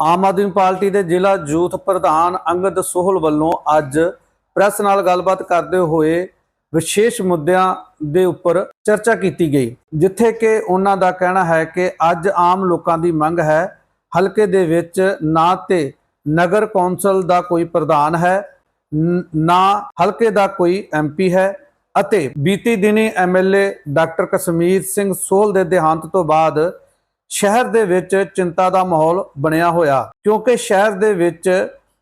ਆਮ Aadmi party ਦੇ ਜ਼ਿਲ੍ਹਾ youth ਪ੍ਰਧਾਨ ਅੰਗਦ ਸੋਹਲ ਵੱਲੋਂ ਅੱਜ ਪ੍ਰੈਸ ਨਾਲ ਗੱਲਬਾਤ ਕਰਦੇ ਹੋਏ ਵਿਸ਼ੇਸ਼ ਮੁੱਦਿਆਂ ਦੇ ਉੱਪਰ ਚਰਚਾ ਕੀਤੀ ਗਈ, ਜਿੱਥੇ ਕਿ ਉਹਨਾਂ ਦਾ ਕਹਿਣਾ ਹੈ ਕਿ ਅੱਜ ਆਮ ਲੋਕਾਂ ਦੀ ਮੰਗ ਹੈ, ਹਲਕੇ ਦੇ ਵਿੱਚ ਨਾ ਤੇ ਨਗਰ ਕੌਂਸਲ ਦਾ ਕੋਈ ਪ੍ਰਧਾਨ ਹੈ, ਨਾ ਹਲਕੇ ਦਾ ਕੋਈ ਐਮਪੀ ਹੈ ਅਤੇ ਬੀਤੀ ਦਿਨੀ ਐਮਐਲਏ ਡਾਕਟਰ ਕਸ਼ਮੀਰ ਸਿੰਘ ਸੋਹਲ ਦੇ ਦੇਹਾਂਤ ਤੋਂ ਬਾਅਦ ਸ਼ਹਿਰ ਦੇ ਵਿੱਚ ਚਿੰਤਾ ਦਾ ਮਾਹੌਲ ਬਣਿਆ ਹੋਇਆ, ਕਿਉਂਕਿ ਸ਼ਹਿਰ ਦੇ ਵਿੱਚ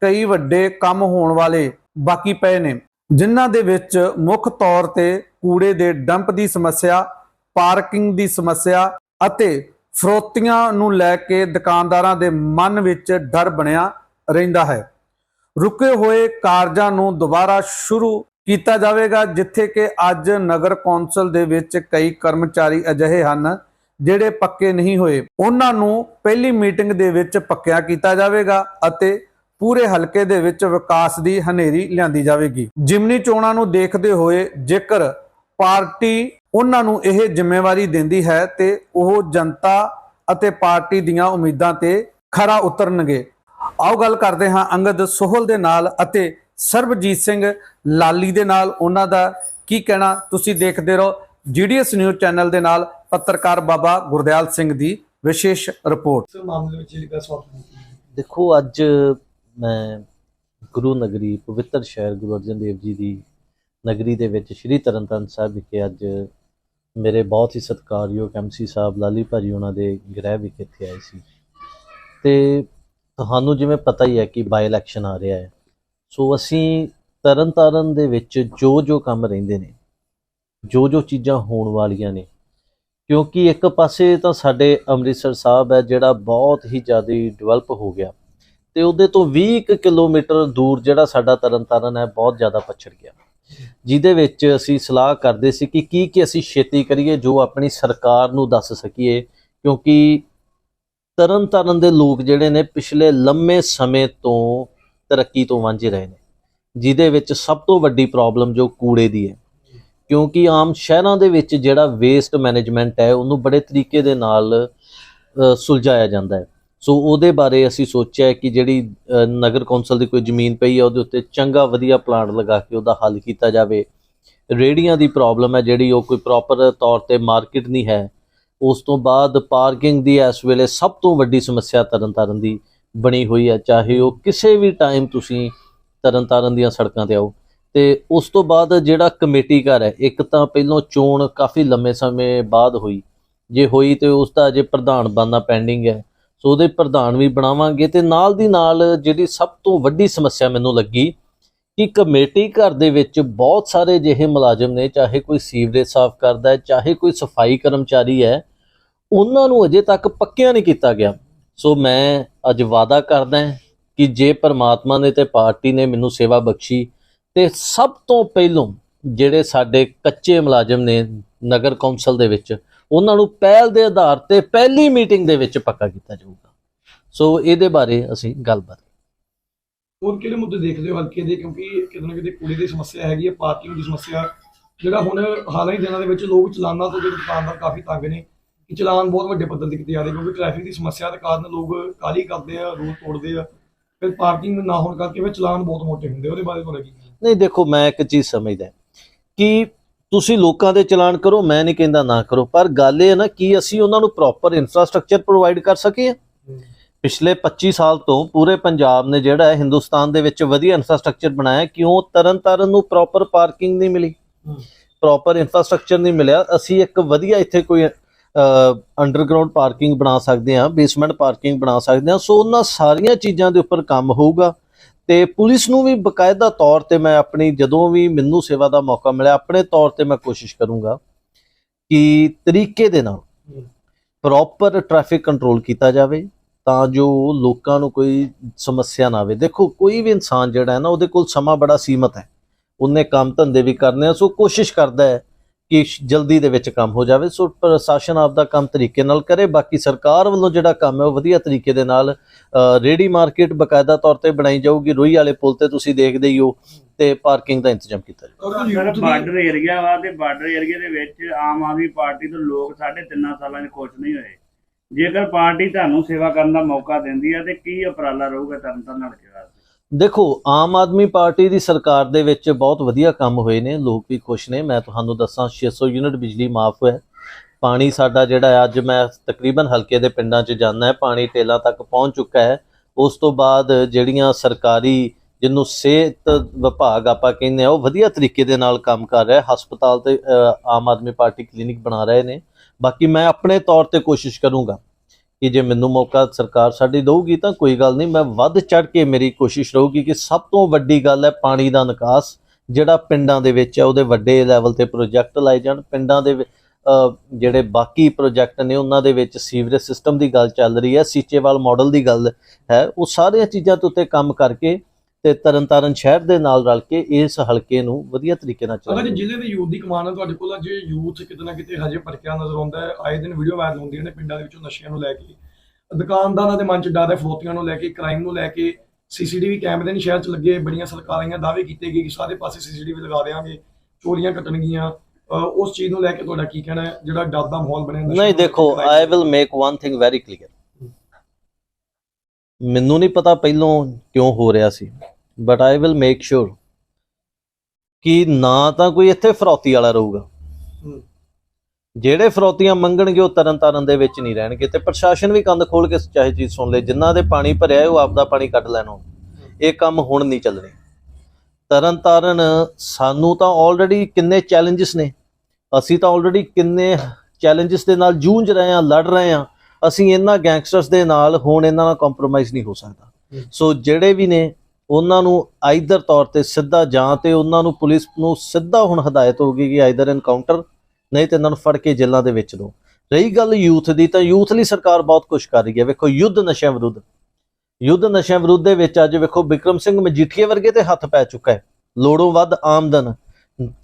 ਕਈ ਵੱਡੇ ਕੰਮ ਹੋਣ ਵਾਲੇ ਬਾਕੀ ਪਏ ਨੇ, ਜਿਨ੍ਹਾਂ ਦੇ ਵਿੱਚ ਮੁੱਖ ਤੌਰ ਤੇ ਕੂੜੇ ਦੇ ਡੰਪ ਦੀ ਸਮੱਸਿਆ, ਪਾਰਕਿੰਗ ਦੀ ਸਮੱਸਿਆ ਅਤੇ ਫਰੋਤੀਆਂ ਨੂੰ ਲੈ ਕੇ ਦੁਕਾਨਦਾਰਾਂ ਦੇ ਮਨ ਵਿੱਚ ਡਰ ਬਣਿਆ ਰਹਿੰਦਾ ਹੈ। ਰੁਕੇ ਹੋਏ ਕਾਰਜਾਂ ਨੂੰ ਦੁਬਾਰਾ ਸ਼ੁਰੂ ਕੀਤਾ ਜਾਵੇਗਾ, ਜਿੱਥੇ ਕਿ ਅੱਜ ਨਗਰ ਕੌਂਸਲ ਦੇ ਵਿੱਚ ਕਈ ਕਰਮਚਾਰੀ ਅਜਿਹੇ ਹਨ ਜਿਹੜੇ ਪੱਕੇ ਨਹੀਂ ਹੋਏ, ਉਹਨਾਂ ਨੂੰ ਪਹਿਲੀ ਮੀਟਿੰਗ ਦੇ ਵਿੱਚ ਪੱਕਿਆ ਕੀਤਾ ਜਾਵੇਗਾ ਅਤੇ ਪੂਰੇ ਹਲਕੇ ਦੇ ਵਿੱਚ ਵਿਕਾਸ ਦੀ ਹਨੇਰੀ ਲਿਆਂਦੀ ਜਾਵੇਗੀ। ਜਿਮਨੀ ਚੋਣਾਂ ਨੂੰ ਦੇਖਦੇ ਹੋਏ ਜੇਕਰ ਪਾਰਟੀ ਉਹਨਾਂ ਨੂੰ ਇਹ ਜ਼ਿੰਮੇਵਾਰੀ ਦਿੰਦੀ ਹੈ ਤੇ ਉਹ ਜਨਤਾ ਅਤੇ ਪਾਰਟੀ ਦੀਆਂ ਉਮੀਦਾਂ ਤੇ ਖਰਾ ਉਤਰਨਗੇ। ਆਓ ਗੱਲ ਕਰਦੇ ਹਾਂ ਅੰਗਦ ਸੋਹਲ ਦੇ ਨਾਲ ਅਤੇ ਸਰਬਜੀਤ ਸਿੰਘ ਲਾਲੀ ਦੇ ਨਾਲ। ਉਹਨਾਂ ਦਾ ਕੀ ਕਹਿਣਾ, ਤੁਸੀਂ ਦੇਖਦੇ ਰਹੋ। ਜੀਡੀਐਸ ਨਿਊਜ਼ ਚੈਨਲ ਦੇ ਨਾਲ ਪੱਤਰਕਾਰ ਬਾਬਾ ਗੁਰਦਿਆਲ ਸਿੰਘ ਦੀ ਵਿਸ਼ੇਸ਼ ਰਿਪੋਰਟ। ਇਸ ਮਾਮਲੇ ਵਿੱਚ ਕੀਤੀ ਗਈ। ਦੇਖੋ ਅੱਜ ਮੈਂ ਗੁਰੂ ਨਗਰੀ ਪਵਿੱਤਰ ਸ਼ਹਿਰ ਗੁਰੂ ਅਰਜਨ ਦੇਵ ਜੀ ਦੀ ਨਗਰੀ ਦੇ ਵਿੱਚ ਸ੍ਰੀ ਤਰਨਤਾਰਨ ਸਾਹਿਬ ਵਿਖੇ ਅੱਜ ਮੇਰੇ ਬਹੁਤ ਹੀ ਸਤਿਕਾਰਯੋਗ ਐਮਸੀ ਸਾਹਿਬ ਲਾਲੀ ਭਾਜੀ ਉਹਨਾਂ ਦੇ ਗ੍ਰਹਿ ਵਿਖੇ ਇੱਥੇ ਆਏ ਸੀ। ਤੇ ਤੁਹਾਨੂੰ ਜਿਵੇਂ ਪਤਾ ਹੀ ਹੈ ਕਿ ਬਾਈ ਇਲੈਕਸ਼ਨ ਆ ਰਿਹਾ ਹੈ। ਸੋ ਅਸੀਂ ਤਰਨਤਾਰਨ ਦੇ ਵਿੱਚ ਜੋ ਜੋ ਕੰਮ ਰਹਿੰਦੇ ਨੇ ਜੋ ਜੋ ਚੀਜ਼ਾਂ ਹੋਣ ਵਾਲੀਆਂ ਨੇ ਕਿਉਂਕਿ ਇੱਕ ਪਾਸੇ ਤਾਂ ਸਾਡੇ ਅੰਮ੍ਰਿਤਸਰ ਸਾਹਿਬ ਹੈ, ਜਿਹੜਾ ਬਹੁਤ ਹੀ ਜ਼ਿਆਦਾ ਡਿਵੈਲਪ ਹੋ ਗਿਆ। ਤੇ ਉਹਦੇ ਤੋਂ 20 ਕੁ ਕਿਲੋਮੀਟਰ ਦੂਰ ਜਿਹੜਾ ਸਾਡਾ ਤਰਨਤਾਰਨ ਹੈ, ਬਹੁਤ ਜ਼ਿਆਦਾ ਪਛੜ ਗਿਆ। ਜਿਹਦੇ ਵਿੱਚ ਅਸੀਂ ਸਲਾਹ ਕਰਦੇ ਸੀ ਕਿ ਕੀ ਕੀ ਅਸੀਂ ਛੇਤੀ ਕਰੀਏ, ਜੋ ਆਪਣੀ ਸਰਕਾਰ ਨੂੰ ਦੱਸ ਸਕੀਏ। ਕਿਉਂਕਿ ਤਰਨਤਾਰਨ ਦੇ ਲੋਕ ਜਿਹੜੇ ਨੇ, ਪਿਛਲੇ ਲੰਮੇ ਸਮੇਂ ਤੋਂ ਤਰੱਕੀ ਤੋਂ ਵਾਂਝੇ ਰਹੇ ਨੇ। ਜਿਹਦੇ ਵਿੱਚ ਸਭ ਤੋਂ ਵੱਡੀ ਪ੍ਰੋਬਲਮ ਜੋ ਕੂੜੇ ਦੀ ਹੈ ਕਿਉਂਕਿ ਆਮ ਸ਼ਹਿਰਾਂ ਦੇ ਵਿੱਚ ਜਿਹੜਾ ਵੇਸਟ ਮੈਨੇਜਮੈਂਟ ਹੈ, ਉਹਨੂੰ ਬੜੇ ਤਰੀਕੇ ਦੇ ਨਾਲ ਸੁਲਝਾਇਆ ਜਾਂਦਾ ਹੈ। ਸੋ ਉਹਦੇ ਬਾਰੇ ਅਸੀਂ ਸੋਚਿਆ ਕਿ ਜਿਹੜੀ ਨਗਰ ਕੌਂਸਲ ਦੀ ਕੋਈ ਜ਼ਮੀਨ ਪਈ ਹੈ, ਉਹਦੇ ਉੱਤੇ ਚੰਗਾ ਵਧੀਆ ਪਲਾਂਟ ਲਗਾ ਕੇ ਉਹਦਾ ਹੱਲ ਕੀਤਾ ਜਾਵੇ। ਰੇੜੀਆਂ ਦੀ ਪ੍ਰੋਬਲਮ ਹੈ ਜਿਹੜੀ, ਉਹ ਕੋਈ ਪ੍ਰੋਪਰ ਤੌਰ ਤੇ ਮਾਰਕੀਟ ਨਹੀਂ ਹੈ। ਉਸ ਤੋਂ ਬਾਅਦ ਪਾਰਕਿੰਗ ਦੀ ਇਸ ਵੇਲੇ ਸਭ ਤੋਂ ਵੱਡੀ ਸਮੱਸਿਆ ਤਰਨਤਾਰਨ ਦੀ ਬਣੀ ਹੋਈ ਹੈ। ਚਾਹੇ ਉਹ ਕਿਸੇ ਵੀ ਟਾਈਮ ਤੁਸੀਂ ਤਰਨਤਾਰਨ ਦੀਆਂ ਸੜਕਾਂ ਤੇ ਆਓ। ਤੇ ਉਸ ਤੋਂ ਬਾਅਦ ਜਿਹੜਾ ਕਮੇਟੀ ਘਰ ਹੈ, ਇੱਕ ਤਾਂ ਪਹਿਲੋਂ ਚੋਣ ਕਾਫੀ ਲੰਮੇ ਸਮੇਂ ਬਾਅਦ ਹੋਈ। ਜੇ ਹੋਈ ਤੇ ਉਸ ਦਾ ਅਜੇ ਪ੍ਰਧਾਨ ਬਣਨਾ ਪੈਂਡਿੰਗ ਹੈ। ਸੋ ਉਹਦੇ ਪ੍ਰਧਾਨ ਵੀ ਬਣਾਵਾਂਗੇ ਤੇ ਨਾਲ ਦੀ ਨਾਲ ਜਿਹੜੀ ਸਭ ਤੋਂ ਵੱਡੀ ਸਮੱਸਿਆ ਮੈਨੂੰ ਲੱਗੀ ਕਿ ਕਮੇਟੀ ਘਰ ਦੇ ਵਿੱਚ ਬਹੁਤ ਸਾਰੇ ਜਿਹੇ ਮੁਲਾਜ਼ਮ ਨੇ, ਚਾਹੇ ਕੋਈ ਸੀਵਰੇਜ ਸਾਫ਼ ਕਰਦਾ ਹੈ, ਚਾਹੇ ਕੋਈ ਸਫ਼ਾਈ ਕਰਮਚਾਰੀ ਹੈ, ਉਹਨਾਂ ਨੂੰ ਅਜੇ ਤੱਕ ਪੱਕਿਆ ਨਹੀਂ ਕੀਤਾ ਗਿਆ। ਸੋ ਮੈਂ ਅੱਜ ਵਾਅਦਾ ਕਰਦਾ ਕਿ ਜੇ ਪਰਮਾਤਮਾ ਨੇ ਤੇ ਪਾਰਟੀ ਨੇ ਮੈਨੂੰ ਸੇਵਾ ਬਖਸ਼ੀ ਤੇ ਸਭ ਤੋਂ ਪਹਿਲੋਂ ਜਿਹੜੇ ਸਾਡੇ ਕੱਚੇ ਮੁਲਾਜ਼ਮ ਨੇ ਨਗਰ ਕੌਂਸਲ ਦੇ ਵਿੱਚ, ਉਹਨਾਂ ਨੂੰ ਪਹਿਲ ਦੇ ਆਧਾਰ ਤੇ ਪਹਿਲੀ ਮੀਟਿੰਗ ਦੇ ਵਿੱਚ ਪੱਕਾ ਕੀਤਾ ਜਾਊਗਾ। ਸੋ ਇਹਦੇ ਬਾਰੇ ਅਸੀਂ ਗੱਲਬਾਤ ਹੋਰ ਕਿਹੜੇ ਮੁੱਦੇ ਦੇਖਦੇ ਹੋ ਹਲਕੇ ਦੇ? ਕਿਉਂਕਿ ਕਿਤੇ ਨਾ ਕਿਤੇ ਕੁੜੀ ਦੀ ਸਮੱਸਿਆ ਹੈਗੀ ਹੈ ਪਾਰਕਿੰਗ ਦੀ ਸਮੱਸਿਆ। ਜਿਹੜਾ ਹੁਣ ਹਾਲਾਂ ਹੀ ਦਿਨਾਂ ਦੇ ਵਿੱਚ ਲੋਕ ਚਲਾਨਾਂ ਤੋਂ ਜਿਹੜੇ ਦੁਕਾਨਦਾਰ ਕਾਫੀ ਤੰਗ ਨੇ ਕਿ ਚਲਾਨ ਬਹੁਤ ਵੱਡੇ ਪੱਧਰ ਤੇ ਕੀਤੇ ਜਾ ਰਹੇ ਕਿਉਂਕਿ ਟ੍ਰੈਫਿਕ ਦੀ ਸਮੱਸਿਆ ਦੇ ਕਾਰਨ ਲੋਕ ਕਾਲੀ ਕਰਦੇ ਆ ਰੂਲ ਤੋੜਦੇ ਆ। ਫਿਰ ਪਾਰਕਿੰਗ ਨਾ ਹੋਣ ਕਰਕੇ ਫਿਰ ਚਲਾਨ ਬਹੁਤ ਮੋਟੇ ਹੁੰਦੇ ਉਹਦੇ ਬਾਰੇ ਤੁਹਾਡਾ ਕੀ ਕਹਿਣਾ? ਨਹੀਂ, ਦੇਖੋ, ਮੈਂ ਇੱਕ ਚੀਜ਼ ਸਮਝਦਾ ਕਿ ਤੁਸੀਂ ਲੋਕਾਂ ਦੇ ਚਲਾਨ ਕਰੋ, ਮੈਂ ਨਹੀਂ ਕਹਿੰਦਾ ਨਾ ਕਰੋ, ਪਰ ਗੱਲ ਇਹ ਹੈ ਨਾ ਕਿ ਅਸੀਂ ਉਹਨਾਂ ਨੂੰ ਪ੍ਰੋਪਰ ਇਨਫਰਾਸਟ੍ਰਕਚਰ ਪ੍ਰੋਵਾਈਡ ਕਰ ਸਕੀਏ। ਪਿਛਲੇ 25 ਸਾਲ ਤੋਂ ਪੂਰੇ ਪੰਜਾਬ ਨੇ ਜਿਹੜਾ ਹੈ ਹਿੰਦੁਸਤਾਨ ਦੇ ਵਿੱਚ ਵਧੀਆ ਇਨਫਰਾਸਟ੍ਰਕਚਰ ਬਣਾਇਆ, ਕਿਉਂ? ਤਰਨ ਤਾਰਨ ਨੂੰ ਪ੍ਰੋਪਰ ਪਾਰਕਿੰਗ ਨਹੀਂ ਮਿਲੀ। ਪ੍ਰੋਪਰ ਇਨਫਰਾਸਟ੍ਰਕਚਰ ਨਹੀਂ ਮਿਲਿਆ। ਅਸੀਂ ਇੱਕ ਵਧੀਆ ਇੱਥੇ ਕੋਈ ਅੰਡਰਗਰਾਉਂਡ ਪਾਰਕਿੰਗ ਬਣਾ ਸਕਦੇ ਹਾਂ ਬੇਸਮੈਂਟ ਪਾਰਕਿੰਗ ਬਣਾ ਸਕਦੇ ਹਾਂ। ਸੋ ਉਹਨਾਂ ਸਾਰੀਆਂ ਚੀਜ਼ਾਂ ਦੇ ਉੱਪਰ ਕੰਮ ਹੋਊਗਾ। ਤੇ ਪੁਲਿਸ ਨੂੰ ਵੀ ਬਕਾਇਦਾ ਤੌਰ ਤੇ ਮੈਂ ਆਪਣੀ ਜਦੋਂ ਵੀ ਮੈਨੂੰ ਸੇਵਾ ਦਾ ਮੌਕਾ ਮਿਲਿਆ ਆਪਣੇ ਤੌਰ ਤੇ ਮੈਂ ਕੋਸ਼ਿਸ਼ ਕਰੂੰਗਾ ਕਿ ਤਰੀਕੇ ਦੇ ਨਾਲ ਪ੍ਰੋਪਰ ਟ੍ਰੈਫਿਕ ਕੰਟਰੋਲ ਕੀਤਾ ਜਾਵੇ ਤਾਂ ਜੋ ਲੋਕਾਂ ਨੂੰ ਕੋਈ ਸਮੱਸਿਆ ਨਾ ਆਵੇ। ਦੇਖੋ ਕੋਈ ਵੀ ਇਨਸਾਨ ਜਿਹੜਾ ਹੈ ਨਾ ਉਹਦੇ ਕੋਲ ਸਮਾਂ ਬੜਾ ਸੀਮਤ ਹੈ। ਉਹਨੇ ਕੰਮ ਧੰਦੇ ਵੀ ਕਰਨੇ ਆ ਸੋ ਕੋਸ਼ਿਸ਼ ਕਰਦਾ ਹੈ ਕਿ ਜਲਦੀ ਦੇ ਵਿੱਚ ਕੰਮ ਹੋ ਜਾਵੇ। ਸੋ ਪ੍ਰਸ਼ਾਸਨ ਆਪਦਾ ਕੰਮ ਤਰੀਕੇ ਨਾਲ ਕਰੇ। ਬਾਕੀ ਸਰਕਾਰ ਵੱਲੋਂ ਜਿਹੜਾ ਕੰਮ ਹੈ ਉਹ ਵਧੀਆ ਤਰੀਕੇ ਦੇ ਨਾਲ ਰੇਹੜੀ ਮਾਰਕੀਟ ਬਕਾਇਦਾ ਤੌਰ ਤੇ ਬਣਾਈ ਜਾਊਗੀ। ਰੋਈ ਵਾਲੇ ਪੁਲ ਤੇ ਤੁਸੀਂ ਦੇਖਦੇ ਹੀ ਹੋ ਤੇ ਪਾਰਕਿੰਗ ਦਾ ਇੰਤਜ਼ਾਮ ਕੀਤਾ ਜਾਊਗਾ ਦੀ- ਬਾਰਡਰ ਏਰੀਆ ਵਾ ਤੇ ਬਾਰਡਰ ਏਰੀਆ ਦੇ ਵਿੱਚ ਆਮ ਆਦਮੀ ਪਾਰਟੀ ਤੋਂ ਲੋਕ ਸਾਢੇ ਤਿੰਨਾਂ ਸਾਲਾਂ 'ਚ ਖੁਸ਼ ਨਹੀਂ ਹੋਏ। ਜੇਕਰ ਪਾਰਟੀ ਤੁਹਾਨੂੰ ਸੇਵਾ ਕਰਨ ਦਾ ਮੌਕਾ ਦਿੰਦੀ ਹੈ ਤੇ ਕੀ ਉਪਰਾਲਾ ਰਹੂਗਾ ਤਰਨਤਾਰਨ ਵਾਸਤੇ ਦੇਖੋ, ਆਮ ਆਦਮੀ ਪਾਰਟੀ ਦੀ ਸਰਕਾਰ ਦੇ ਵਿੱਚ ਬਹੁਤ ਵਧੀਆ ਕੰਮ ਹੋਏ ਨੇ, ਲੋਕ ਵੀ ਖੁਸ਼ ਨੇ। ਮੈਂ ਤੁਹਾਨੂੰ ਦੱਸਾਂ 600 ਯੂਨਿਟ ਬਿਜਲੀ ਮਾਫ ਹੈ ਪਾਣੀ ਸਾਡਾ ਜਿਹੜਾ ਹੈ ਅੱਜ ਮੈਂ ਤਕਰੀਬਨ ਹਲਕੇ ਦੇ ਪਿੰਡਾਂ 'ਚ ਜਾਂਦਾ ਹੈ, ਪਾਣੀ ਟੇਲਾਂ ਤੱਕ ਪਹੁੰਚ ਚੁੱਕਾ ਹੈ। ਉਸ ਤੋਂ ਬਾਅਦ ਜਿਹੜੀਆਂ ਸਰਕਾਰੀ, ਜਿਹਨੂੰ ਸਿਹਤ ਵਿਭਾਗ ਆਪਾਂ ਕਹਿੰਦੇ ਆ ਉਹ ਵਧੀਆ ਤਰੀਕੇ ਦੇ ਨਾਲ ਕੰਮ ਕਰ ਰਿਹਾ ਹਸਪਤਾਲ ਤੇ ਆਮ ਆਦਮੀ ਪਾਰਟੀ ਕਲੀਨਿਕ ਬਣਾ ਰਹੇ ਨੇ। ਬਾਕੀ ਮੈਂ ਆਪਣੇ ਤੌਰ ਤੇ ਕੋਸ਼ਿਸ਼ ਕਰੂੰਗਾ ਕਿ ਜੇ ਮੈਨੂੰ ਮੌਕਾ ਸਰਕਾਰ ਸਾਡੀ ਦੇਊਗੀ ਤਾਂ ਕੋਈ ਗੱਲ ਨਹੀਂ, ਮੈਂ ਵੱਧ ਚੜ ਕੇ ਮੇਰੀ ਕੋਸ਼ਿਸ਼ ਰਹੂਗੀ ਕਿ ਸਭ ਤੋਂ ਵੱਡੀ ਗੱਲ ਹੈ ਪਾਣੀ ਦਾ ਨਿਕਾਸ, ਜਿਹੜਾ ਪਿੰਡਾਂ ਦੇ ਵਿੱਚ ਹੈ, ਉਹਦੇ ਵੱਡੇ ਲੈਵਲ ਤੇ ਪ੍ਰੋਜੈਕਟ ਲਾਏ ਜਾਣ। ਪਿੰਡਾਂ ਦੇ ਜਿਹੜੇ ਬਾਕੀ ਪ੍ਰੋਜੈਕਟ ਨੇ, ਉਹਨਾਂ ਦੇ ਵਿੱਚ ਸੀਵਰੇਜ ਸਿਸਟਮ ਦੀ ਗੱਲ ਚੱਲ ਰਹੀ ਹੈ, ਸੀਚੇਵਾਲ ਮਾਡਲ ਦੀ ਗੱਲ ਹੈ। ਉਹ ਸਾਰੀਆਂ ਚੀਜ਼ਾਂ ਤੇ ਉੱਤੇ ਕੰਮ ਕਰਕੇ ਤੇ ਤਰਨਤਾਰਨ ਸ਼ਹਿਰ ਦੇ ਨਾਲ ਰਲ ਕੇ ਇਸ ਹਲਕੇ ਨੂੰ ਵਧੀਆ ਤਰੀਕੇ ਨਾਲ ਅਗਰ ਜੇ ਚਲਾਉਣਾ ਜ਼ਿਲ੍ਹੇ ਦੀ ਯੂਥ ਦੀ ਕਮਾਨ ਹੈ ਤੁਹਾਡੇ ਕੋਲ ਅੱਜ ਯੂਥ ਕਿਤੇ ਨਾ ਕਿਤੇ ਹਜੇ ਭਟਕਿਆ ਨਜ਼ਰ ਆਉਂਦਾ ਹੈ। ਆਏ ਦਿਨ ਵੀਡੀਓ ਵਾਇਰਲ ਹੁੰਦੀਆਂ ਨੇ ਪਿੰਡਾਂ ਦੇ ਵਿੱਚੋਂ ਨਸ਼ਿਆਂ ਨੂੰ ਲੈ ਕੇ। ਦੁਕਾਨਦਾਰਾਂ ਦੇ ਮਨ 'ਚ ਡਰ ਹੈ ਫਰੋਤੀਆਂ ਨੂੰ ਲੈ ਕੇ ਕ੍ਰਾਈਮ ਨੂੰ ਲੈ ਕੇ। ਸੀਸੀਟੀਵੀ ਕੈਮਰੇ ਨਹੀਂ ਸ਼ਹਿਰ 'ਚ ਲੱਗੇ ਬੜੀਆਂ ਸਰਕਾਰਾਂ ਦਾਅਵੇ ਕੀਤੇ ਗਏ ਕਿ ਸਾਰੇ ਪਾਸੇ ਸੀਸੀਟੀਵੀ ਲਗਾ ਦੇਵਾਂਗੇ ਚੋਰੀਆਂ ਘਟਣਗੀਆਂ ਅਹ ਉਸ ਚੀਜ਼ ਨੂੰ ਲੈ ਕੇ ਤੁਹਾਡਾ ਕੀ ਕਹਿਣਾ ਹੈ? ਜਿਹੜਾ ਡਰ ਦਾ ਮਾਹੌਲ ਬਣਿਆ ਨਹੀਂ ਨੂੰ ਦੇਖੋ I will make one thing very clear ਮੈਨੂੰ ਨਹੀਂ ਪਤਾ ਪਹਿਲੋਂ ਕਿਉਂ ਹੋ ਰਿਹਾ ਸੀ but I will make sure ਕਿ ਨਾ ਤਾਂ ਕੋਈ ਇੱਥੇ ਫਰੌਤੀ ਵਾਲਾ ਰਹੂਗਾ। ਜਿਹੜੇ ਫਰੌਤੀਆਂ ਮੰਗਣਗੇ ਉਹ ਤਰਨ ਤਾਰਨ ਦੇ ਵਿੱਚ ਨਹੀਂ ਰਹਿਣਗੇ ਤੇ ਪ੍ਰਸ਼ਾਸਨ ਵੀ ਕੰਧ ਖੋਲ ਕੇ ਚਾਹੇ ਚੀਜ਼ ਸੁਣ ਲੇ ਜਿਨ੍ਹਾਂ ਦੇ ਪਾਣੀ ਭਰਿਆ ਹੈ, ਉਹ ਆਪਦਾ ਪਾਣੀ ਕੱਢ ਲੈਣ ਇਹ ਕੰਮ ਹੁਣ ਨਹੀਂ ਚੱਲਣੇ। ਤਰਨ ਤਾਰਨ ਸਾਨੂੰ ਤਾਂ ਆਲਰੇਡੀ ਕਿੰਨੇ ਚੈਲੰਜਸ ਨੇ। ਅਸੀਂ ਤਾਂ ਆਲਰੇਡੀ ਕਿੰਨੇ ਚੈਲੰਜਸ ਦੇ ਨਾਲ ਜੂਝ ਰਹੇ ਹਾਂ ਲੜ ਰਹੇ ਹਾਂ। ਅਸੀਂ ਇਹਨਾਂ ਗੈਂਗਸਟਰਸ ਦੇ ਨਾਲ ਹੁਣ ਇਹਨਾਂ ਨਾਲ ਕੰਪਰੋਮਾਈਜ਼ ਨਹੀਂ ਹੋ ਸਕਦਾ। ਸੋ ਜਿਹੜੇ ਵੀ ਨੇ ਉਹਨਾਂ ਨੂੰ ਆਈਦਰ ਤੌਰ ਤੇ ਸਿੱਧਾ ਜਾਂ ਤੇ ਉਹਨਾਂ ਨੂੰ ਪੁਲਿਸ ਨੂੰ ਸਿੱਧਾ ਹੁਣ ਹਦਾਇਤ ਹੋਗੀ ਕਿ ਆਈਦਰ ਐਨਕਾਊਂਟਰ ਨਹੀਂ ਤੇ ਇਹਨਾਂ ਨੂੰ ਫੜ ਕੇ ਜੇਲ੍ਹਾਂ ਦੇ ਵਿੱਚ ਦੋ। ਰਹੀ ਗੱਲ ਯੂਥ ਦੀ ਤਾਂ ਯੂਥ ਲਈ ਸਰਕਾਰ ਬਹੁਤ ਕੁਝ ਕਰ ਰਹੀ ਹੈ। ਵੇਖੋ ਯੁੱਧ ਨਸ਼ਿਆਂ ਵਿਰੁੱਧ। ਯੁੱਧ ਨਸ਼ਿਆਂ ਵਿਰੁੱਧ ਦੇ ਵਿੱਚ ਅੱਜ ਵੇਖੋ ਵਿਕਰਮ ਸਿੰਘ ਮਜੀਠੀਏ ਵਰਗੇ ਤੇ ਹੱਥ ਪੈ ਚੁੱਕਾ ਹੈ। ਲੋੜੋਂ ਵੱਧ ਆਮਦਨ।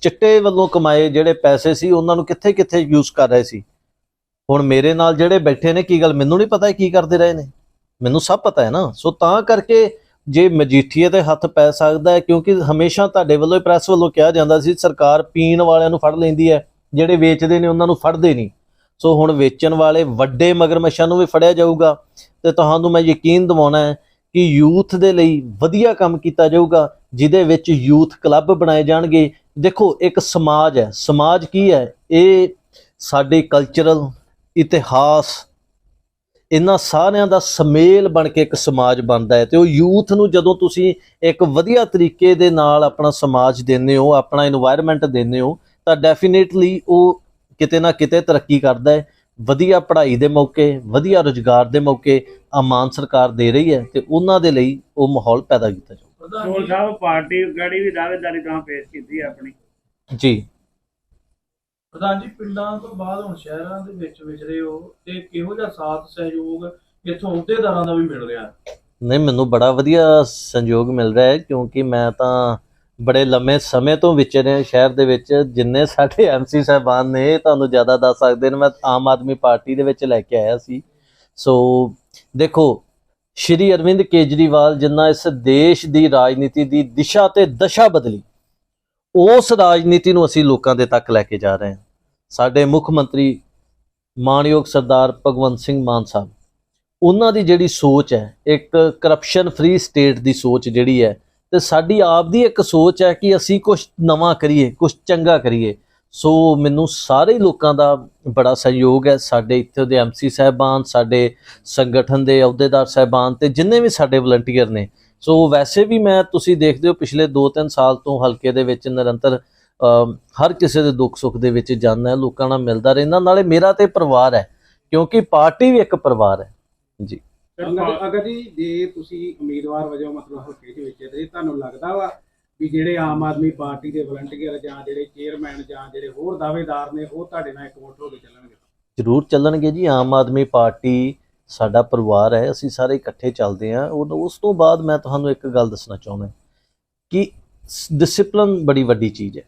ਚਿੱਟੇ ਵੱਲੋਂ ਕਮਾਏ ਜਿਹੜੇ ਪੈਸੇ ਸੀ ਉਹਨਾਂ ਨੂੰ ਕਿੱਥੇ ਕਿੱਥੇ ਯੂਜ਼ ਕਰ ਰਹੇ ਸੀ? ਹੁਣ ਮੇਰੇ ਨਾਲ ਜਿਹੜੇ ਬੈਠੇ ਨੇ, ਕੀ ਗੱਲ? ਮੈਨੂੰ ਨਹੀਂ ਪਤਾ ਕੀ ਕਰਦੇ ਰਹੇ ਨੇ। ਮੈਨੂੰ ਸਭ ਪਤਾ ਹੈ ਨਾ। ਸੋ ਤਾਂ ਕਰਕੇ ਜੇ ਮਜੀਠੀਏ 'ਤੇ ਹੱਥ ਪੈ ਸਕਦਾ ਹੈ, ਕਿਉਂਕਿ ਹਮੇਸ਼ਾ ਤੁਹਾਡੇ ਵੱਲੋਂ ਪ੍ਰੈਸ ਵੱਲੋਂ ਕਿਹਾ ਜਾਂਦਾ ਸੀ, ਸਰਕਾਰ ਪੀਣ ਵਾਲਿਆਂ ਨੂੰ ਫੜ ਲੈਂਦੀ ਹੈ, ਜਿਹੜੇ ਵੇਚਦੇ ਨੇ ਉਹਨਾਂ ਨੂੰ ਫੜਦੇ ਨਹੀਂ। ਸੋ ਹੁਣ ਵੇਚਣ ਵਾਲੇ ਵੱਡੇ ਮਗਰਮੱਛਾਂ ਨੂੰ ਵੀ ਫੜਿਆ ਜਾਊਗਾ, ਤੇ ਤੁਹਾਨੂੰ ਮੈਂ ਯਕੀਨ ਦਿਵਾਉਣਾ ਹੈ ਕਿ ਯੂਥ ਦੇ ਲਈ ਵਧੀਆ ਕੰਮ ਕੀਤਾ ਜਾਊਗਾ, ਜਿਹਦੇ ਵਿੱਚ ਯੂਥ ਕਲੱਬ ਬਣਾਏ ਜਾਣਗੇ। ਦੇਖੋ, ਇੱਕ ਸਮਾਜ ਹੈ। ਸਮਾਜ ਕੀ ਹੈ? ਇਹ ਸਾਡੇ ਕਲਚਰਲ ਇਤਿਹਾਸ ਇਹਨਾਂ ਸਾਰਿਆਂ ਦਾ ਸਮੇਲ ਬਣ ਕੇ ਇੱਕ ਸਮਾਜ ਬਣਦਾ ਹੈ ਤੇ ਉਹ ਯੂਥ ਨੂੰ ਜਦੋਂ ਤੁਸੀਂ ਇੱਕ ਵਧੀਆ ਤਰੀਕੇ ਦੇ ਨਾਲ ਆਪਣਾ ਸਮਾਜ ਦਿੰਦੇ ਹੋ ਆਪਣਾ এনवायरमेंट ਦਿੰਦੇ ਹੋ ਤਾਂ ਡੈਫੀਨੇਟਲੀ ਉਹ ਕਿਤੇ ਨਾ ਕਿਤੇ ਤਰੱਕੀ ਕਰਦਾ ਹੈ। ਵਧੀਆ ਪੜ੍ਹਾਈ ਦੇ ਮੌਕੇ ਵਧੀਆ ਰੋਜ਼ਗਾਰ ਦੇ ਮੌਕੇ ਮਾਨ ਸਰਕਾਰ ਦੇ ਰਹੀ ਹੈ ਤੇ ਉਹਨਾਂ ਦੇ ਲਈ ਉਹ ਮਾਹੌਲ ਪੈਦਾ ਕੀਤਾ ਜਾਊ। ਸੋਲ ਸਾਹਿਬ ਪਾਰਟੀ ਗੜੀ ਵੀ ਦਾਅਵੇਦਾਰੀ ਤਾਂ ਪੇਸ਼ ਕੀਤੀ ਆਪਣੀ। ਜੀ। ਪ੍ਰਧਾਨ ਜੀ, ਪਿੰਡਾਂ ਤੋਂ ਬਾਅਦ ਹੁਣ ਸ਼ਹਿਰਾਂ ਦੇ ਵਿੱਚ ਵਿਚਰੇ ਹੋ, ਤੇ ਕਿਹੋ ਜਿਹਾ ਸਾਥ ਸਹਿਯੋਗ ਇੱਥੋਂ ਅਹੁਦੇਦਾਰਾਂ ਦਾ ਵੀ ਮਿਲ ਰਿਹਾ? ਨਹੀਂ, ਮੈਨੂੰ ਬੜਾ ਵਧੀਆ ਸੰਯੋਗ ਮਿਲ ਰਿਹਾ ਹੈ, ਕਿਉਂਕਿ ਮੈਂ ਤਾਂ ਬੜੇ ਲੰਮੇ ਸਮੇਂ ਤੋਂ ਵਿਚਰਿਆ ਸ਼ਹਿਰ ਦੇ ਵਿੱਚ। ਜਿੰਨੇ ਸਾਡੇ ਐਮਸੀ ਸਾਹਿਬਾਨ ਨੇ ਤੁਹਾਨੂੰ ਜ਼ਿਆਦਾ ਦੱਸ ਸਕਦੇ ਨੇ, ਮੈਂ ਆਮ ਆਦਮੀ ਪਾਰਟੀ ਦੇ ਵਿੱਚ ਲੈ ਕੇ ਆਇਆ ਸੀ। ਸੋ, ਦੇਖੋ, ਸ਼੍ਰੀ ਅਰਵਿੰਦ ਕੇਜਰੀਵਾਲ ਜਿੰਨਾ ਇਸ ਦੇਸ਼ ਦੀ ਰਾਜਨੀਤੀ ਦੀ ਦਿਸ਼ਾ ਤੇ ਦਸ਼ਾ ਬਦਲੀ ਉਸ ਰਾਜਨੀਤੀ ਨੂੰ ਅਸੀਂ ਲੋਕਾਂ ਦੇ ਤੱਕ ਲੈ ਕੇ ਜਾ ਰਹੇ ਹਾਂ। ਸਾਡੇ ਮੁੱਖ ਮੰਤਰੀ ਮਾਨਯੋਗ ਸਰਦਾਰ ਭਗਵੰਤ ਸਿੰਘ ਮਾਨ ਸਾਹਿਬ, ਉਹਨਾਂ ਦੀ ਜਿਹੜੀ ਸੋਚ ਹੈ, ਇੱਕ ਕਰਪਸ਼ਨ ਫ੍ਰੀ ਸਟੇਟ ਦੀ ਸੋਚ ਜਿਹੜੀ ਹੈ, ਤੇ ਸਾਡੀ ਆਪ ਦੀ ਇੱਕ ਸੋਚ ਹੈ ਕਿ ਅਸੀਂ ਕੁਝ ਨਵਾਂ ਕਰੀਏ ਕੁਝ ਚੰਗਾ ਕਰੀਏ। ਸੋ ਮੈਨੂੰ ਸਾਰੇ ਲੋਕਾਂ ਦਾ ਬੜਾ ਸਹਿਯੋਗ ਹੈ, ਸਾਡੇ ਇੱਥੇ ਦੇ ਐਮਸੀ ਸਾਹਿਬਾਨ, ਸਾਡੇ ਸੰਗਠਨ ਦੇ ਅਹੁਦੇਦਾਰ ਸਾਹਿਬਾਨ ਤੇ ਜਿੰਨੇ ਵੀ ਸਾਡੇ ਵਲੰਟੀਅਰ ਨੇ ਸੋ ਵੈਸੇ ਵੀ ਮੈਂ ਤੁਸੀਂ ਦੇਖਦੇ ਹੋ ਪਿਛਲੇ 2-3 ਸਾਲ ਤੋਂ ਹਲਕੇ ਦੇ ਵਿੱਚ ਨਿਰੰਤਰ ਹਰ ਕਿਸੇ ਦੇ ਦੁੱਖ ਸੁੱਖ ਦੇ ਵਿੱਚ ਜਾਂਦਾ ਲੋਕਾਂ ਨਾਲ ਮਿਲਦਾ ਰਹਿੰਦਾ ਨਾਲੇ ਮੇਰਾ ਤੇ ਪਰਿਵਾਰ ਹੈ ਕਿਉਂਕਿ ਪਾਰਟੀ ਵੀ ਇੱਕ ਪਰਿਵਾਰ ਹੈ। ਜੀ। ਅਗਰ ਜੀ ਜੇ ਤੁਸੀਂ ਉਮੀਦਵਾਰ ਵਜੋਂ ਮਤਲਬ ਹਲਕੇ ਦੇ ਵਿੱਚ ਤੇ ਤੁਹਾਨੂੰ ਲੱਗਦਾ ਵਾ ਵੀ ਜਿਹੜੇ ਆਮ ਆਦਮੀ ਪਾਰਟੀ ਦੇ ਵਲੰਟੀਅਰ ਜਾਂ ਜਿਹੜੇ ਚੇਅਰਮੈਨ ਜਾਂ ਜਿਹੜੇ ਹੋਰ ਦਾਅਵੇਦਾਰ ਨੇ ਉਹ ਤੁਹਾਡੇ ਨਾਲ ਇਕਮੁੱਠ ਹੋ ਕੇ ਚੱਲਣਗੇ? ਜ਼ਰੂਰ ਚੱਲਣਗੇ ਜੀ ਆਮ ਆਦਮੀ ਪਾਰਟੀ ਸਾਡਾ ਪਰਿਵਾਰ ਹੈ, ਅਸੀਂ ਸਾਰੇ ਇਕੱਠੇ ਚੱਲਦੇ ਹਾਂ। ਉਹ- ਉਸ ਤੋਂ ਬਾਅਦ ਮੈਂ ਤੁਹਾਨੂੰ ਇੱਕ ਗੱਲ ਦੱਸਣਾ ਚਾਹੁੰਦਾ ਕਿ ਡਿਸਪਲਿਨ ਬੜੀ ਵੱਡੀ ਚੀਜ਼ ਹੈ।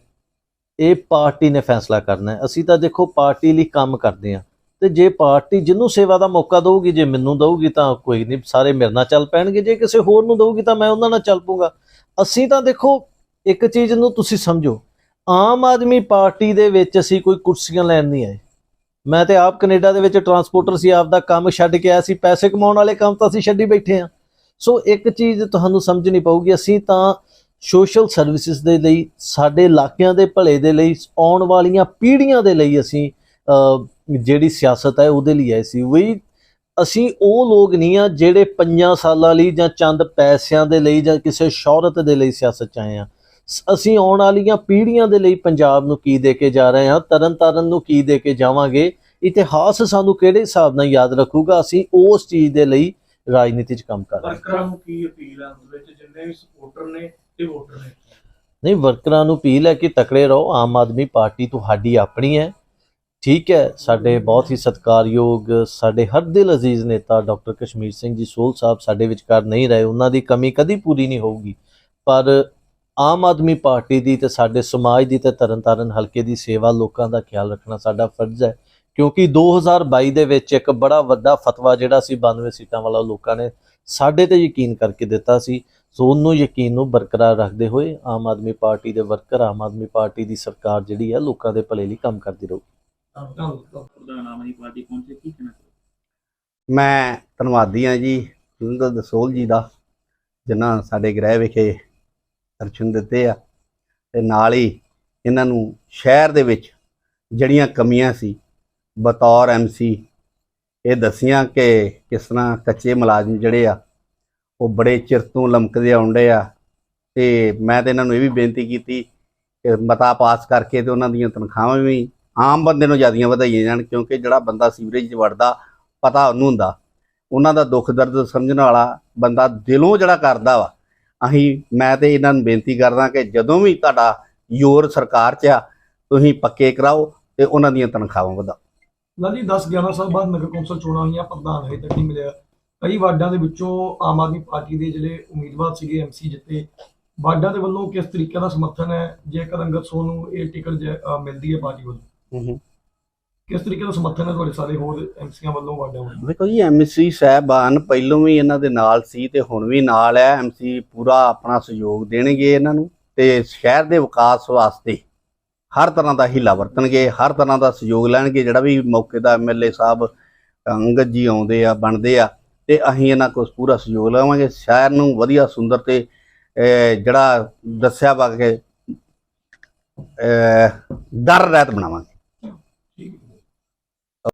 ਇਹ ਪਾਰਟੀ ਨੇ ਫੈਸਲਾ ਕਰਨਾ ਹੈ। ਅਸੀਂ ਤਾਂ ਦੇਖੋ ਪਾਰਟੀ ਲਈ ਕੰਮ ਕਰਦੇ ਹਾਂ ਤੇ ਜੇ ਪਾਰਟੀ ਜਿਹਨੂੰ ਸੇਵਾ ਦਾ ਮੌਕਾ ਦੇਊਗੀ, ਜੇ ਮੈਨੂੰ ਦਊਗੀ ਤਾਂ ਕੋਈ ਨਹੀਂ, ਸਾਰੇ ਮੇਰੇ ਨਾਲ ਚੱਲ ਪੈਣਗੇ। ਜੇ ਕਿਸੇ ਹੋਰ ਨੂੰ ਦਊਗੀ ਤਾਂ ਮੈਂ ਉਹਨਾਂ ਨਾਲ ਚੱਲ ਪੂੰਗਾ ਅਸੀਂ ਤਾਂ ਦੇਖੋ ਇੱਕ ਚੀਜ਼ ਨੂੰ ਤੁਸੀਂ ਸਮਝੋ, ਆਮ ਆਦਮੀ ਪਾਰਟੀ ਦੇ ਵਿੱਚ ਅਸੀਂ ਕੋਈ ਕੁਰਸੀਆਂ ਲੈਣ ਨਹੀਂ ਆਏ। ਮੈਂ ਤੇ ਆਪ ਕੈਨੇਡਾ ਦੇ ਵਿੱਚ ਟਰਾਂਸਪੋਰਟਰ ਸੀ, ਆਪ ਦਾ ਕੰਮ ਛੱਡ ਕੇ ਆਇਆ ਸੀ, ਪੈਸੇ ਕਮਾਉਣ ਵਾਲੇ ਕੰਮ ਤਾਂ ਅਸੀਂ ਛੱਡੀ ਬੈਠੇ ਆ ਸੋ ਇੱਕ ਚੀਜ਼ ਤੁਹਾਨੂੰ ਸਮਝਣੀ ਪਊਗੀ, ਅਸੀਂ ਤਾਂ ਸੋਸ਼ਲ ਸਰਵਿਸਿਜ਼ ਦੇ ਲਈ, ਸਾਡੇ ਇਲਾਕਿਆਂ ਦੇ ਭਲੇ ਦੇ ਲਈ, ਆਉਣ ਵਾਲੀਆਂ ਪੀੜ੍ਹੀਆਂ ਦੇ ਲਈ ਅਸੀਂ ਜਿਹੜੀ ਸਿਆਸਤ ਹੈ ਉਹਦੇ ਲਈ ਆਏ ਸੀ। ਵੀ ਅਸੀਂ ਉਹ ਲੋਕ ਨਹੀਂ ਆ ਜਿਹੜੇ ਪੰਜਾਂ ਸਾਲਾਂ ਲਈ ਜਾਂ ਚੰਦ ਪੈਸਿਆਂ ਦੇ ਲਈ ਜਾਂ ਕਿਸੇ ਸ਼ੌਹਰਤ ਦੇ ਲਈ ਸਿਆਸਤ 'ਚ ਆਏ ਆ ਅਸੀਂ ਆਉਣ ਵਾਲੀਆਂ ਪੀੜ੍ਹੀਆਂ ਦੇ ਲਈ ਪੰਜਾਬ ਨੂੰ ਕੀ ਦੇ ਕੇ ਜਾ ਰਹੇ ਹਾਂ ਤਰਨਤਾਰਨ ਨੂੰ ਕੀ ਦੇ ਕੇ ਜਾਵਾਂਗੇ ਇਤਿਹਾਸ ਸਾਨੂੰ ਕਿਹੜੇ ਹਿਸਾਬ ਨਾਲ ਯਾਦ ਰੱਖੂਗਾ ਅਸੀਂ ਉਸ ਚੀਜ਼ ਦੇ ਲਈ ਰਾਜਨੀਤੀ 'ਚ ਕੰਮ ਕਰ ਰਹੇ ਹਾਂ। ਵਰਕਰਾਂ ਨੂੰ ਕੀ ਅਪੀਲ ਹੈ ਉਸ ਵਿੱਚ? ਜਿੰਨੇ ਵੀ ਸਪੋਰਟਰ ਨੇ ਤੇ ਵੋਟਰ ਨੇ। ਨਹੀਂ ਵਰਕਰਾਂ ਨੂੰ ਅਪੀਲ ਹੈ ਕਿ ਤਕੜੇ ਰਹੋ ਆਮ ਆਦਮੀ ਪਾਰਟੀ ਤੁਹਾਡੀ ਆਪਣੀ ਹੈ। ਠੀਕ ਹੈ ਸਾਡੇ ਬਹੁਤ ਹੀ ਸਤਿਕਾਰਯੋਗ ਸਾਡੇ ਹਰ ਦਿਲ ਅਜ਼ੀਜ਼ ਨੇਤਾ ਡਾਕਟਰ ਕਸ਼ਮੀਰ ਸਿੰਘ ਜੀ ਸੋਲ ਸਾਹਿਬ ਸਾਡੇ ਵਿਚਕਾਰ ਨਹੀਂ ਰਹੇ ਉਹਨਾਂ ਦੀ ਕਮੀ ਕਦੀ ਪੂਰੀ ਨਹੀਂ ਹੋਊਗੀ। ਪਰ ਆਮ ਆਦਮੀ ਪਾਰਟੀ ਦੀ ਤੇ ਸਾਡੇ ਸਮਾਜ ਦੀ ਤੇ ਤਰਨਤਾਰਨ ਹਲਕੇ ਦੀ ਸੇਵਾ ਲੋਕਾਂ ਦਾ ਖਿਆਲ ਰੱਖਣਾ ਸਾਡਾ ਫਰਜ਼ ਹੈ। ਕਿਉਂਕਿ 2022 ਦੇ ਵਿੱਚ ਇੱਕ ਬੜਾ ਵੱਡਾ ਫਤਵਾ ਜਿਹੜਾ ਸੀ 92 ਸੀਟਾਂ ਵਾਲਾ ਲੋਕਾਂ ਨੇ ਸਾਡੇ ਤੇ ਯਕੀਨ ਕਰਕੇ ਦਿੱਤਾ ਸੀ। ਸੋ ਉਹਨੂੰ ਯਕੀਨ ਨੂੰ ਬਰਕਰਾਰ ਰੱਖਦੇ ਹੋਏ ਆਮ ਆਦਮੀ ਪਾਰਟੀ ਦੇ ਵਰਕਰ ਆਮ ਆਦਮੀ ਪਾਰਟੀ ਦੀ ਸਰਕਾਰ ਜਿਹੜੀ ਹੈ ਲੋਕਾਂ ਦੇ ਭਲੇ ਲਈ ਕੰਮ ਕਰਦੀ ਰਹੂ ਮੈਂ ਧੰਨਵਾਦੀ ਹਾਂ ਜੀ ਸੁਰਿੰਦਰ ਦਸੋਲ ਜੀ ਦਾ ਜਿਨ੍ਹਾਂ ਸਾਡੇ ਗ੍ਰਹਿ ਵਿਖੇ ਦਰਸ਼ਨ ਦਿੱਤੇ ਆ। ਤੇ ਨਾਲ ਹੀ ਇਹਨਾਂ ਨੂੰ ਸ਼ਹਿਰ ਦੇ ਵਿੱਚ ਜਿਹੜੀਆਂ ਕਮੀਆਂ ਸੀ, ਬਤੌਰ ਐਮਸੀ ਇਹ ਦੱਸੀਆਂ ਕਿ ਕਿਸ ਤਰ੍ਹਾਂ ਕੱਚੇ ਮੁਲਾਜ਼ਮ ਜਿਹੜੇ ਆ, ਉਹ ਬੜੇ ਚਿਰ ਤੋਂ ਲਮਕਦੇ ਆਉਂਦੇ ਆ। ਤੇ ਮੈਂ ਤੇ ਇਹਨਾਂ ਨੂੰ ਇਹ ਵੀ ਬੇਨਤੀ ਕੀਤੀ ਕਿ ਮਤਾ ਪਾਸ ਕਰਕੇ ਤੇ ਉਹਨਾਂ ਦੀਆਂ ਤਨਖਾਹਾਂ ਵੀ ਆਮ ਬੰਦੇ ਨੂੰ ਜ਼ਿਆਦੀਆਂ ਵਧਾਈਆਂ ਜਾਣ, ਕਿਉਂਕਿ ਜਿਹੜਾ ਬੰਦਾ ਸੀਵਰੇਜ 'ਚ ਵੜਦਾ, ਪਤਾ ਉਹਨੂੰ ਹੁੰਦਾ। ਉਹਨਾਂ ਦਾ ਦੁੱਖ ਦਰਦ ਸਮਝਣ ਵਾਲਾ ਬੰਦਾ ਦਿਲੋਂ ਜਿਹੜਾ ਕਰਦਾ ਵਾ ਅਸੀਂ ਮੈਂ ਤੇ ਇਹਨਾਂ ਨੂੰ ਬੇਨਤੀ ਕਰਦਾ ਕਿ ਜਦੋਂ ਵੀ ਤੁਹਾਡਾ ਯੋਰ ਸਰਕਾਰ 'ਚ ਆ ਤੁਸੀਂ ਪੱਕੇ ਕਰਾਓ ਤੇ ਉਹਨਾਂ ਦੀਆਂ ਤਨਖਾਹਾਂ ਵਧਾਓ। ਲਾਲੀ 10 11 ਸਾਲ ਬਾਅਦ ਨਗਰ ਕੌਂਸਲ ਚੋਣਾਂ ਹੋਈਆਂ ਪ੍ਰਧਾਨ ਹਜੇ ਤੱਕ ਨਹੀਂ ਮਿਲਿਆ। ਕਈ ਵਾਰਡਾਂ ਦੇ ਵਿੱਚੋਂ ਆਮ ਆਦਮੀ ਪਾਰਟੀ ਦੇ ਜਿਹੜੇ ਉਮੀਦਵਾਰ ਸੀਗੇ ਐਮਸੀ ਜਿੱਤੇ ਵਾਰਡਾਂ ਦੇ ਵੱਲੋਂ ਕਿਸ ਤਰੀਕੇ ਦਾ ਸਮਰਥਨ ਹੈ? ਜੇਕਰ ਅੰਗਦ ਸੋਹ ਨੂੰ ਇਹ ਟਿਕਟ ਮਿਲਦੀ ਹੈ ਪਾਰਟੀ ਵੱਲੋਂ। ਕਿਸ ਤਰੀਕੇ ਦਾ ਸਮਰਥਨ ਹੈ ਤੁਹਾਡੇ ਸਾਰੇ ਹੋਰ ਐਮਸੀਆਂ ਵੱਲੋਂ ਵਾਰਡਾਂ ਵੱਲੋਂ? ਵੇਖੋ ਜੀ ਐਮਸੀ ਸਾਹਿਬਾਨ ਪਹਿਲੋਂ ਵੀ ਇਹਨਾਂ ਦੇ ਨਾਲ ਸੀ ਤੇ ਹੁਣ ਵੀ ਨਾਲ ਹੈ। ਐਮਸੀ ਪੂਰਾ ਆਪਣਾ ਸਹਿਯੋਗ ਦੇਣਗੇ ਇਹਨਾਂ ਨੂੰ ਤੇ ਸ਼ਹਿਰ ਦੇ ਵਿਕਾਸ ਵਾਸਤੇ ਹਰ ਤਰ੍ਹਾਂ ਦਾ ਹੀਲਾ ਵਰਤਣਗੇ ਹਰ ਤਰ੍ਹਾਂ ਦਾ ਸਹਿਯੋਗ ਲੈਣਗੇ। ਜਿਹੜਾ ਵੀ ਮੌਕੇ ਦਾ ਐਮਐਲਏ ਸਾਹਿਬ ਅੰਗਦ ਜੀ ਆਉਂਦੇ ਆ ਬਣਦੇ ਆ ਤੇ ਅਸੀਂ ਇਹਨਾਂ ਕੋਲ ਪੂਰਾ ਸਹਿਯੋਗ ਲਵਾਂਗੇ। ਸ਼ਹਿਰ ਨੂੰ ਵਧੀਆ ਸੁੰਦਰ ਤੇ ਅਹ, ਜਿਹੜਾ ਦੱਸਿਆ ਵਾ ਕਿ ਡਰ ਰਹਿਤ ਬਣਾਵਾਂਗੇ।